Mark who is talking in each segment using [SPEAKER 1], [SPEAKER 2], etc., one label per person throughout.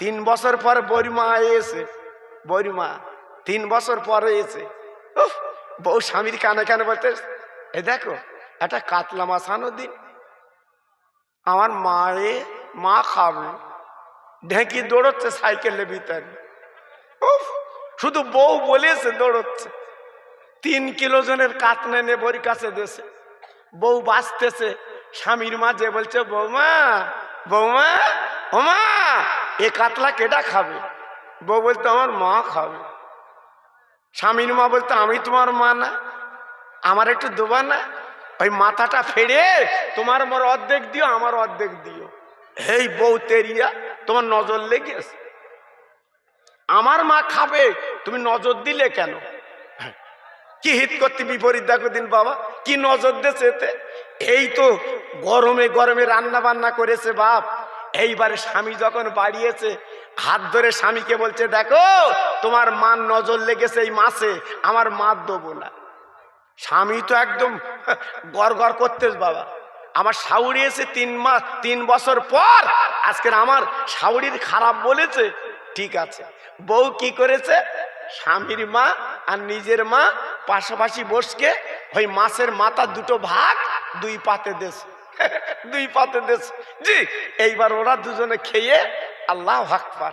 [SPEAKER 1] তিন বছর পর বরিমা এসে বরিমা তিন বছর পরে এসে। বউ স্বামীর কানে কানে বলতে, এ দেখো, একটা কাতলা মাছ দিন আমার মায়ে মা খাবে, ঢেঁকি দৌড়চ্ছে সাইকেলের ভিতরে। শুধু বউ বলেছে দৌড়চ্ছে। তিন কিলো জনের কাতনে নে বড়ি কাছে দেশে বউ বাঁচতেছে, স্বামীর মা যে বলছে, বৌমা বৌমা, ওমা এ কাতলা কেটা খাবে? বউ বলতো, আমার মা খাবে। স্বামীর মা বলতো, আমি তোমার মা না, আমার একটু দেবা না ওই মাথাটা ফেড়ে তোমার মোর অর্ধেক দিও, আমার অর্ধেক দিও। এই বউ তেরিয়া, তোমার নজর লেগেছে? আমার মা খাবে, তুমি নজর দিলে কেন? কি হিত করতে বিপরীত দেখো দিন বাবা, কি নজর এতে? এই তো গরমে গরমে রান্না বান্না করেছে বাপ। এইবারে স্বামী যখন বাড়িয়েছে, হাত ধরে স্বামীকে বলছে, দেখো, তোমার মান নজর লেগেছে এই মাসে, আমার মার দেবো না। স্বামী তো একদম গড় গড় করতেস বাবা। আমার এসে তিন মাস, তিন বছর পর আজকের আমার শাউরির খারাপ বলেছে, ঠিক আছে। বউ কি করেছে? স্বামীর মা আর নিজের মা পাশাপাশি বসকে ওই মাছের মাথা দুটো ভাগ দুই পাতে দেশ দুই পাতে দেশ। জি, এইবার ওরা দুজনে খেয়ে আল্লাহ হাকবার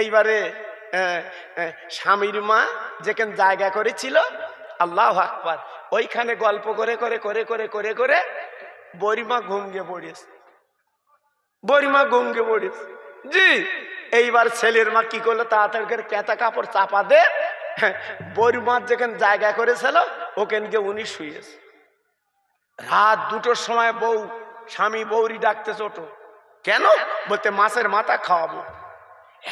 [SPEAKER 1] এইবারে স্বামীর মা যেখানে জায়গা করেছিল, আল্লাহ আকবার। ওইখানে গল্প করে করে করে করে করে করে বরিমা ঘুমগে পড়েছে। বরিমা ঘুমগে পড়েছে। জি, এইবার ছেলের মা কি করল? তাড়াতাড়ি করে কেতা কাপড় চাপা দে। বরিমার যেখানে জায়গা করেছিল, ওখানে গিয়ে উনি শুয়েছে। রাত দুটোর সময় বউ, স্বামী বৌরি ডাকতে ছোট কেন? বলতে মাছের মাথা খাওয়াবো।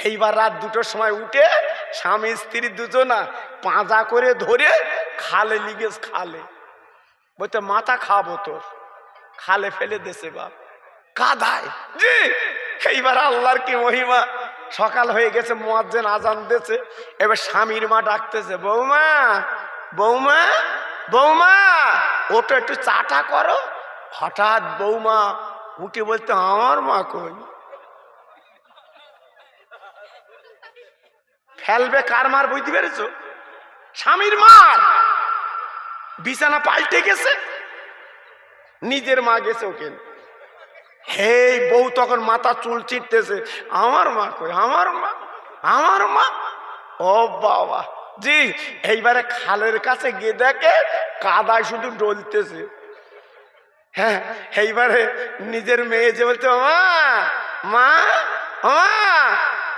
[SPEAKER 1] এইবার রাত দুটোর সময় উঠে স্বামী, স্ত্রী দুজনা পাঁজা করে ধরে খালে লিগেস খালে। বলতে মাথা খাব তোর। খালে ফেলে দেছে বাপ। কাদায়। জি! এইবার আল্লাহর কি মহিমা। সকাল হয়ে গেছে, মোয়াজ্জেন আজান দিয়েছে। এবার স্বামীর মা ডাকতেছে, বৌমা বৌমা বৌমা। ওটা একটু চাটা করো। হঠাৎ বৌমা উঠে বলতে, আমার মা কই? ফেলবে কার মার বুঝতে পেরেছ? স্বামীর মার! বিছানা পাল্টে গেছে। নিজের মা গেছে ওকে হেই, বউ তখন মাথা চুল চিটতেছে আমার মা কই? আমার মা? আমার মা? ও বাবা। জি, এইবারে খালের কাছে গিয়ে দেখে কাদায় শুধু ডলতেছে হ্যাঁ এইবারে নিজের মেয়ে যে বলছে মা মা মা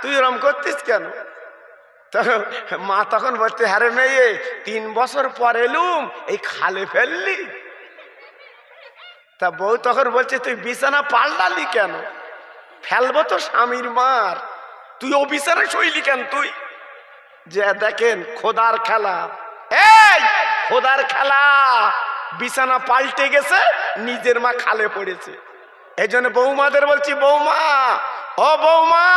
[SPEAKER 1] তুই ওরম করতিস কেন? মা তখন বলতে হ্যারে মেয়ে, তিন বছর পর এলুম, এই খালে ফেললি। তা বউ তখন বলছে, তুই বিছানা পাল্টালি কেন? ফেলব তো স্বামীর মার। তুই ও বিছানা শৈলি কেন তুই? যে দেখেন, খোদার খেলা। খোদার খেলা। বিছানা পাল্টে গেছে, নিজের মা খালে পড়েছে। এই জন্য বৌমাদের বলছি, বৌমা, ও বৌমা,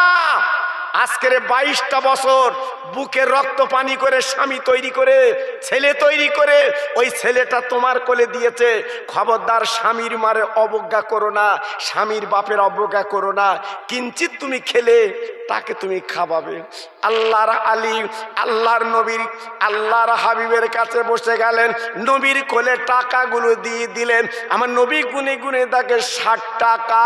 [SPEAKER 1] আজকের বাইশটা বছর বুকের রক্ত পানি করে স্বামী তৈরি করে, ছেলে তৈরি করে, ওই ছেলেটা তোমার কোলে দিয়েছে। খবরদার স্বামীর মারে অবজ্ঞা করো না, স্বামীর বাপের অবজ্ঞা করো না। কিঞ্চিত তুমি খেলে তাকে তুমি খাওয়াবে। আল্লাহর আলী আল্লাহর নবীর, আল্লাহর হাবিবের কাছে বসে গেলেন। নবীর কোলে টাকাগুলো দিয়ে দিলেন। আমার নবী গুনে গুনে তাকে ষাট টাকা।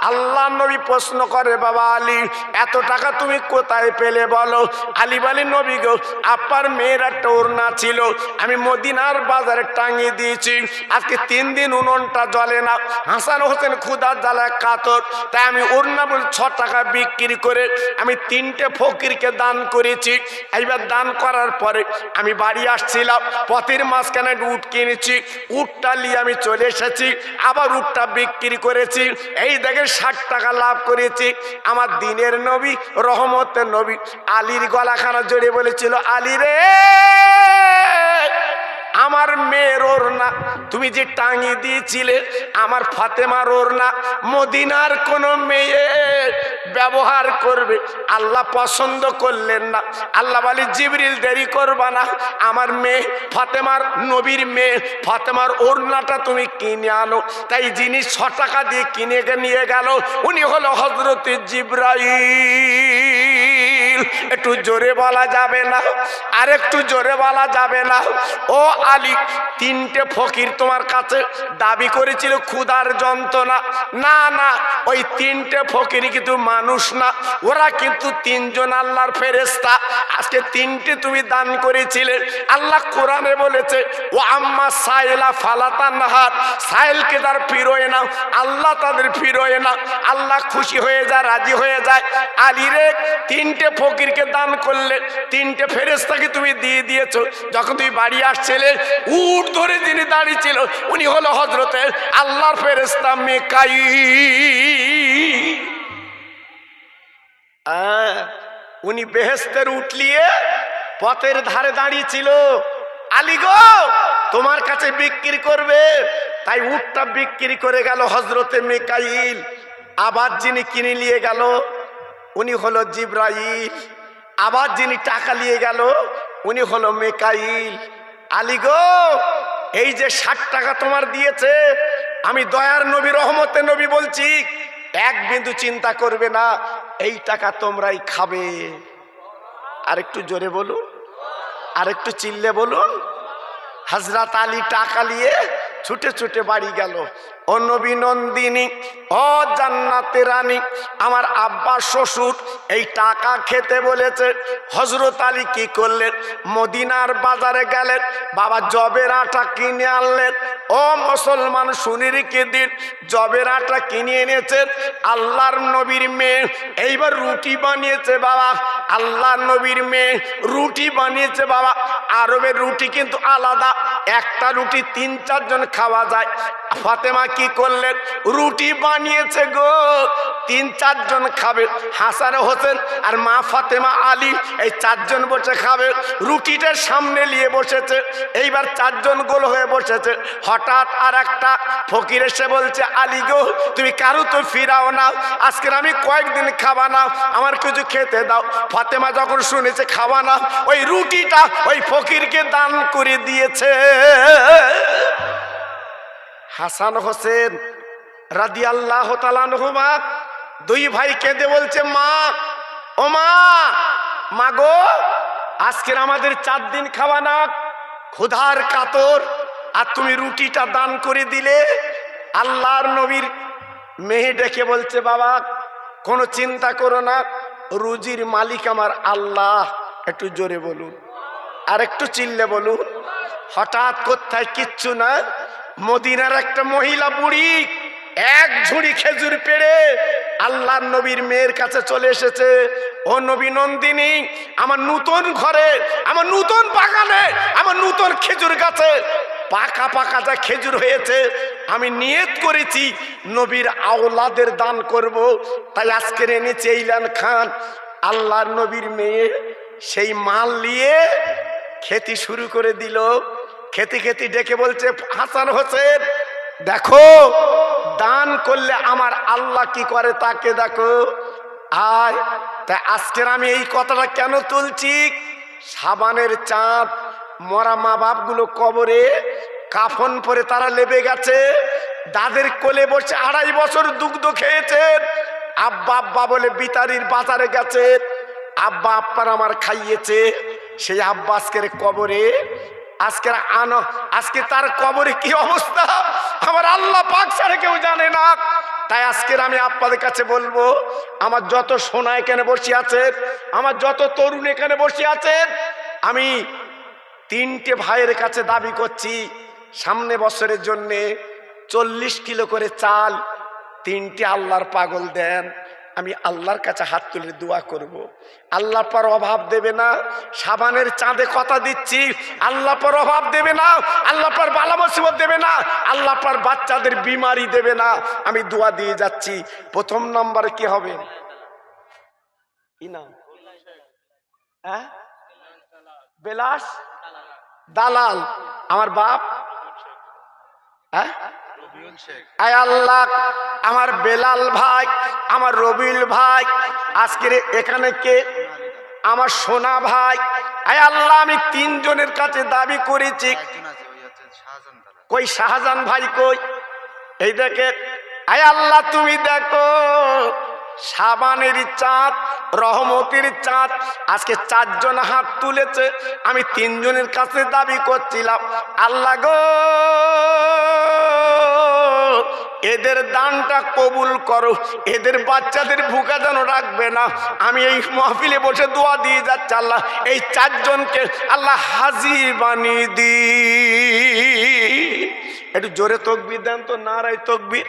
[SPEAKER 1] আল্লাহ নবী প্রশ্ন করে, বাবা আলী, এত টাকা তুমি কোথায় পেলে বলো? আলী বালি, নবী গো, আপার মেয়ের একটা ওড়না ছিল। আমি মদিনার বাজারে টাঙিয়ে দিয়েছি। আজকে তিন দিন উননটা জ্বলে না। হাসান হোসেন খুদার জ্বালায় কাতর। তাই আমি ওড়না বলে ছ টাকা বিক্রি করে আমি তিনটে ফকিরকে দান করেছি। এইবার দান করার পরে আমি বাড়ি আসছিলাম, পথের মাঝখানে উট কিনেছি, উটটা নিয়ে আমি চলে এসেছি, আবার উটটা বিক্রি করেছি। এই দেখে ষাট টাকা লাভ করেছি। আমার দিনের নবী, রহমতের নবী আলীর গলাখানা জড়িয়ে বলেছিল, আলী রে, আমার মেয়ের ওর না তুমি যে টাঙিয়ে দিয়েছিলে, আমার ফাতেমার ওর না মদিনার কোনো মেয়ে ব্যবহার করবে। আল্লাহ পছন্দ করলেন না। আল্লাহ বলে, জিবরিল, দেরি করবা না। আমার মেয়ে ফাতেমার নবীর মেয়ে, ফাতেমার ওড়নাটা তুমি কিনে আনো। তাই যিনি ছ টাকা দিয়ে কিনে নিয়ে গেল, উনি হলো হজরত জিব্রাইল। একটু জোরে বলা যাবে না। আর একটু জোরে বলা যাবে না। ও আলী, তিনটে ফকির তোমার কাছে দাবি করেছিল, ক্ষুধার যন্ত্রণা। না না, ওই তিনটে ফকির কিন্তু মানুষ না, ওরা কিন্তু তিনজন আল্লাহর ফেরেস্তা আজকে তিনটে তুমি দান করেছিলে। আল্লাহ কোরআনে বলেছে ও আম্মা সাইলা ফালাতা নাহার। সাইলকে তার ফিরোয় না আল্লাহ তাদের ফিরোয় না আল্লাহ খুশি হয়ে যায়, রাজি হয়ে যায়। আলিরে তিনটে ফকিরকে দান করলে তিনটে ফেরেস্তাকে তুমি দিয়ে দিয়েছ। যখন তুমি বাড়ি আসছিলে, উট ধরে যিনি দাঁড়িয়ে ছিল উনি হলো হজরতে আল্লাহর ফেরেস্তা মেকাই। আহ, উনি বেহেস্তের উঠলিয়ে পথের ধারে দাঁড়িয়ে ছিল। আলী গো তোমার কাছে বিক্রি করবে। তাই উটটা বিক্রি করে গেল হজরতে মেকাইল। আবার যিনি কিনে নিয়ে গেল উনি হলো জিব্রাইল। আবার যিনি টাকা নিয়ে গেল উনি হলো মেকাইল। আলী গো এই যে ষাট টাকা তোমার দিয়েছে আমি দয়ার নবী রহমতে নবী বলছি এক বিন্দু চিন্তা করবে না। এই টাকা তোমরাই খাবে। আর একটু জোরে বলুন। আর একটু চিল্লে বলুন। হাজরাত আলী টাকা নিয়ে ছুটে ছুটে বাড়ি গেল। ও নবী নন্দিনী, ও জান্নাতে রানী, আমার আব্বা শ্বশুর এই টাকা খেতে বলেছে। হজরত আলী কি করলেন? মদিনার বাজারে গেলেন, বাবা জবের আটা কিনে আনলেন। ও মুসলমান, শুনি রেখে দিন, জবের আটা কিনে এনেছেন, আল্লাহর নবীর মেয়ে। এইবার রুটি বানিয়েছে বাবা আল্লাহ নবীর মেয়ে রুটি বানিয়েছে বাবা। আরবের রুটি কিন্তু আলাদা একটা রুটি তিন, চারজন খাওয়া যায়। ফাতেমা কি করলেন? রুটি বানিয়েছে গো। তিন, চারজন খাবে। হাসান হোসেন আর মা ফাতেমা আলী এই চারজন বসে খাবে। রুটিটার সামনে নিয়ে বসেছে। এইবার চারজন গোল হয়ে বসেছে। হঠাৎ আর একটা ফকির এসে বলছে, আলী গো, তুমি কারও তো ফিরাও না। আজকের আমি কয়েকদিন খাবা না। আমার কিছু খেতে দাও। ফাতেমা যখন শুনেছে খাওয়া না। ওই রুটিটা ওই ফকিরকে দান করে দিয়েছে। হাসান হোসেন রাদি আল্লাহ তালানহুমা দুই ভাই কেঁদে বলছে, মা, ও মা মা গো, আজকের আমাদের চার দিন খাওয়া না, ক্ষুধার কাতর, আর তুমি রুটিটা দান করে দিলে? আল্লাহর নবীর মেহে ডেকে বলছে, বাবা, কোনো চিন্তা করো না, রুজির মালিক আমার আল্লাহ। একটু জোরে বলুন আর একটু চিল্লে বলুন। হঠাৎ কোথায় কিচ্ছু না, মদিনার একটা মহিলা বুড়ি, এক ঝুড়ি খেজুর পেড়ে আল্লাহ নবীর মেয়ের কাছে চলে এসেছে। ও নবী নন্দিনী, আমার নূতন ঘরে, আমার নূতন বাগানে, আমার নূতন খেজুর গাছে, পাকা পাকা যা খেজুর হয়েছে, আমি নিয়ত করেছি নবীর আওলাদের দান করব। তাই আজকের এনেছে এইলান খান। আল্লাহর নবীর মেয়ে সেই মাল নিয়ে খেতি শুরু করে দিল। খেতে খেতে ডেকে বলছে, হাসান হোসেন, দেখো, দান করলে আমার আল্লাহ কি করে তাকে দেখো? আর তাই আজকের আমি এই কথাটা কেন তুলছি? সাবানের চাঁদ, মরা মা বাপগুলো কবরে, কাফন পরে তারা লেবে গেছে, দাদের কোলে বসে আড়াই বছর দুগ্ধ খেয়েছেন আব্বা আব্বা বলে বিতারির বাজারে গেছে, আব্বা আপ্পার আমার খাইয়েছে, সেই আব্বা আজকের কবরে আজকের আনো, আজকে তার কবরে কি অবস্থা? আমার আল্লাহ পাক ছাড়া কেউ জানে না। তাই আজকের আমি আপনাদের কাছে বলব, আমার যত সোনা এখানে বসে আছেন আমার যত তরুণ এখানে বসে আছেন আমি তিনটে ভাইয়ের কাছে দাবি করছি, সামনে বছরের জন্যে চল্লিশ কিলো করে চাল, তিনটে আল্লাহর পাগল দেন। আমি আল্লাহর কাছে হাত তুলে দোয়া করব। আল্লাহ পর অভাব দেবে না, সাবানের চাঁদে কথা দিচ্ছি। আল্লাহ পর অভাব দেবে না, আল্লাহ পর বালা মুসিবত দেবে না, আল্লাহ পর বাচ্চাদের বিমারি দেবে না। আমি দোয়া দিয়ে যাচ্ছি। প্রথম নম্বরে কি হবে? হ্যাঁ? বেলাস দালাল। আমার বাপ? হ্যাঁ? আয় আল্লাহ আমার বেলাল ভাই আমার রবিল ভাই আজকের এখানে কে? আমার সোনা ভাই। আয় আল্লাহ আমি তিনজনের কাছে দাবি করেছি। কই শাহজাহান ভাই কই? এই দেখে আয় আল্লাহ তুমি দেখো সাবানের চাঁদ রহমতের চাঁদ আজকে চারজন হাত তুলেছে আমি তিনজনের কাছে দাবি করছিলাম আল্লাহ গো! এদের দানটা কবুল করো, এদের বাচ্চাদের ভুকা যেন রাখবে না। আমি এই মহফিলে বসে দোয়া দিয়ে যাচ্ছি আল্লাহ, এই চারজনকে আল্লাহ হাজি বানিয়ে দি একটু জোরে তকবির দেন তো নারাই তকবির।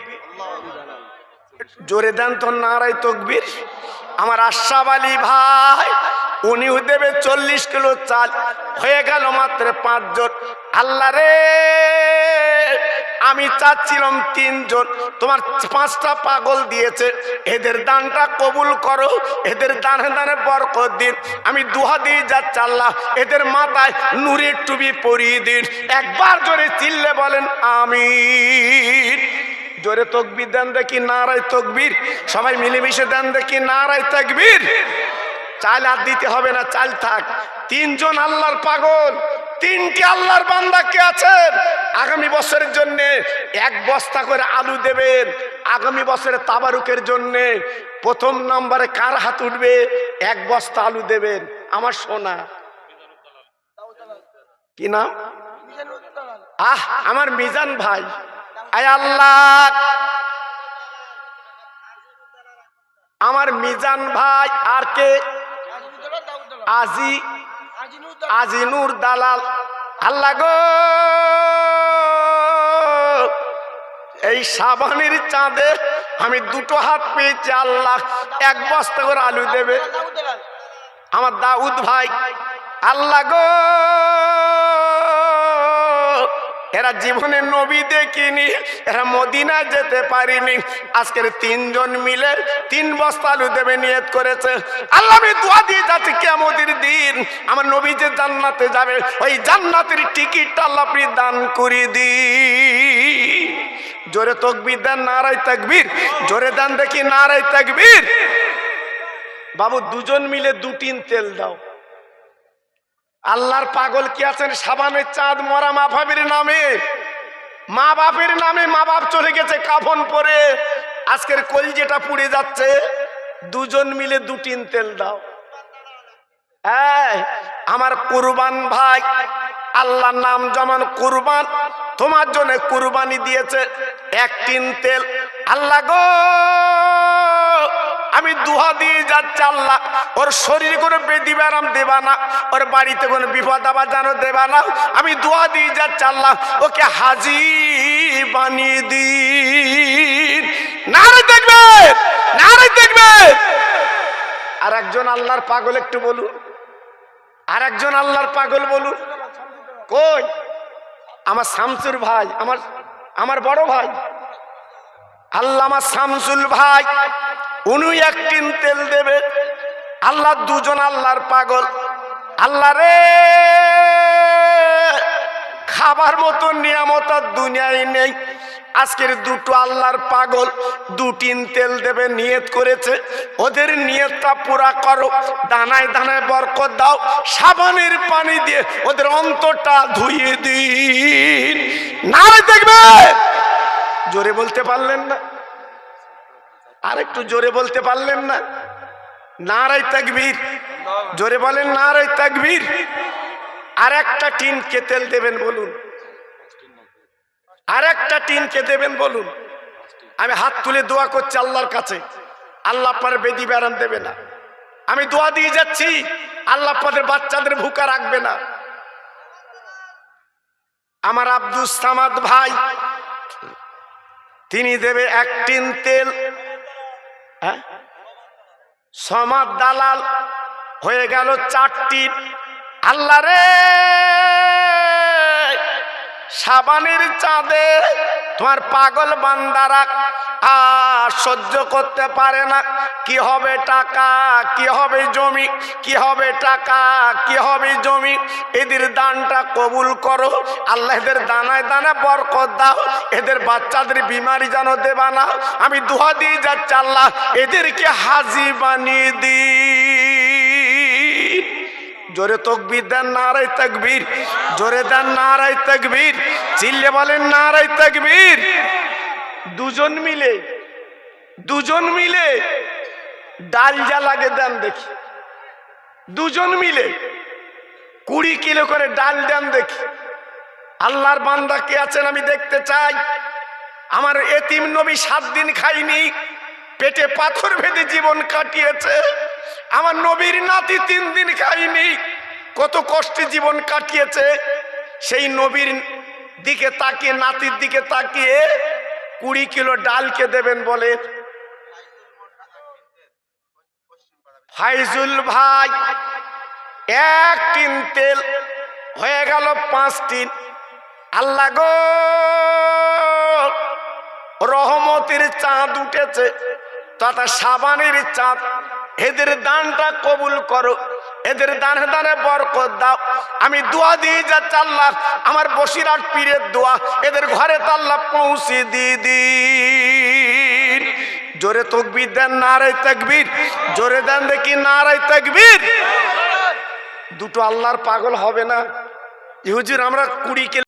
[SPEAKER 1] জোরে দেন তো নারাই তকবির। আমার আশাব আলী ভাই উনিও দেবে চল্লিশ কিলো চাল। হয়ে গেল মাত্র পাঁচজন। আল্লাহ রে! আমি চাচ্ছিলাম তিনজন। তোমার পাঁচটা পাগল দিয়েছে। এদের দানটা কবুল করো। এদের দানে দানে বরকত দিন। আমি দুহা দিয়ে যাচ্ছি আল্লাহ এদের মাথায় নুরের টুপি পরিয়ে দিন। একবার জোরে চিল্লে বলেন আমি জোরে তকবির দেন দেখি, নারায় তকবির। সবাই মিলেমিশে দেন দেখি, নারায় তকবির। চাল আর দিতে হবে না, চাল থাক। তিনজন আল্লাহর পাগল। তিনটি আল্লাহর বান্দা কে আছেন? আগামী বছরের জন্য এক বস্তা করে আলু দেবেন। আগামী বছরে তাবারুকের জন্য প্রথম নম্বরে কার হাত উঠবে? এক বস্তা আলু দেবেন। আমার সোনা। কি নাম? আহ, আমার মিজান ভাই। আয় আল্লাহ। আমার মিজান ভাই আর কে? আজি। আজিনুর দালাল। আল্লাহ গো! এই সাবানের চাঁদে আমি দুটো হাত পেয়েছি, আল্লাহ। এক বস্তা করে আলু দেবে। আমার দাউদ ভাই, আল্লাহ গো! এরা জীবনে নবী দেখিনি, এরা মদিনা যেতে পারিনি। আজকের তিনজন মিলে তিন বস্তা আলু দেবে নিয়ত করেছে। আল্লাহ, আমি দোয়া দিয়ে যাচ্ছি কেমতির দিন। আমার নবী যে জান্নাতে যাবে, ওই জান্নাতের টিকিটটা আল্লাহ আপনি দান করে দি জোরে তকবির দেন নারাই তাকবীর। জোরে দেন দেখি নারাই তাকবীর। বাবু, দুজন মিলে দু টিন তেল দাও। আল্লাহর পাগল কি আছেন? সাবানের চাঁদ মরা মা বাপের নামে। মা বাপের নামে মা বাপ চলে গেছে কাফন পরে। আজকের কল যেটা পুড়ে যাচ্ছে। দুজন মিলে দু টিন তেল দাও। আমার কুরবান ভাই, আল্লাহর নাম যেমন কুরবান, তোমার জন্য কুরবানি দিয়েছে। এক টিন তেল। আল্লাহ গো! আমি দুহা দিয়ে যাচ্ছি আল্লাহ। ওর শরীরে কোনো বেদি ব্যারাম দেবা না, ওর বাড়িতে কোনো বিপদ আবার যেন দেবা না। আমি দুহা দিয়ে যাচ্ছি আল্লাহ। ওকে হাজি বানিয়ে দিন। নারে দেখবে নারে দেখবে। আর একজন আল্লাহর পাগল একটু বলুন। আর একজন আল্লাহর পাগল বলুন। কই? আমার শামসুর ভাই, আমার আমার বড় ভাই। আল্লাহ আমার শামসুল ভাই। উনি একটিন তেল দেবে। আল্লাহ দুজন আল্লাহর পাগল। আল্লাহ রে! খাবার মতো নিয়ামত আর দুনিয়ায় নেই। আজকের দুটো আল্লাহর পাগল দুটিন তেল দেবে, নিয়ত করেছে। ওদের নিয়তটা পুরা করো। দানায় দানায় বরকত দাও। সাবানের পানি দিয়ে ওদের অন্তরটা ধুইয়ে দিন। না দেখবে! জোরে বলতে পারলেন না। আর একটু জোরে বলতে পারলেন না? নারাই তাকবীর। জোরে বলেন নারাই তাকবীর। আর একটা টিনকে তেল দেবেন বলুন। আর একটা টিনকে দেবেন বলুন। আমি হাত তুলে দোয়া করছি আল্লাহর কাছে। আল্লাহ পারে বেদি ব্যারাম দেবে না। আমি দোয়া দিয়ে যাচ্ছি, আল্লাহ পাদের বাচ্চাদের ভুকা রাখবে না। আমার আব্দুল সামাদ ভাই, তিনি দেবে এক টিন তেল। হ্যাঁ? সমাদ দালাল হয়ে গেল চারটি। আল্লাহ রে! সাবানের চাঁদে তোমার পাগল বান্দারা সহ্য করতে পারে না। কি হবে টাকা? কি হবে জমি? কি হবে টাকা? কি হবে জমি? এদের দানটা কবুল করো। আল্লাহ এদের দানায় দানা বরকত দাও। এদের বাচ্চাদের বিমারি যেন দেবা না। আমি দোয়া দিয়ে যাচ্ছি আল্লাহ, এদেরকে হাজি বানিয়ে দিই জোরে তকবীর দেন নারাই তকবীর। জোরে দেন নারাই তকবীর। চিল্লে বলেন নারাই তকবীর। দুজন মিলে দুজন মিলে ডাল যা লাগে দেন দেখি। দুজন মিলে কুড়ি কিলো করে ডাল দেন দেখি। আল্লাহর বান্দা কে আছেন আমি দেখতে চাই। আমার এতিম নবী সাত দিন খাইনি, পেটে পাথর ভেদে জীবন কাটিয়েছে। আমার নবীর নাতি তিন দিন খাইনি, কত কষ্টে জীবন কাটিয়েছে। সেই নবীর দিকে তাকিয়ে, নাতির দিকে তাকিয়ে কুড়ি কিলো ডালকে দেবেন বলে ফাইজুল ভাই, এক টিন তেল, হয়ে গেল পাঁচ টিন। আল্লাহ গো, রহমতের চাঁদ উঠেছে, তথা সাবানের চাঁদ। এদের দানটা কবুল করো, এদের দানে দানে বরকত দাও। আমি দোয়া দিয়ে যাচ্ছি আল্লাহ আমার বসিরাট পীরের দোয়া। এদের ঘরে তাল্লা পৌঁছে দিয়ে দিন জোরে তকবির দেন নারাই তকবির। জোরে দেন দেখি নারাই তকবির। দুটো আল্লাহর পাগল হবে না। ইহুজির আমরা কুড়ি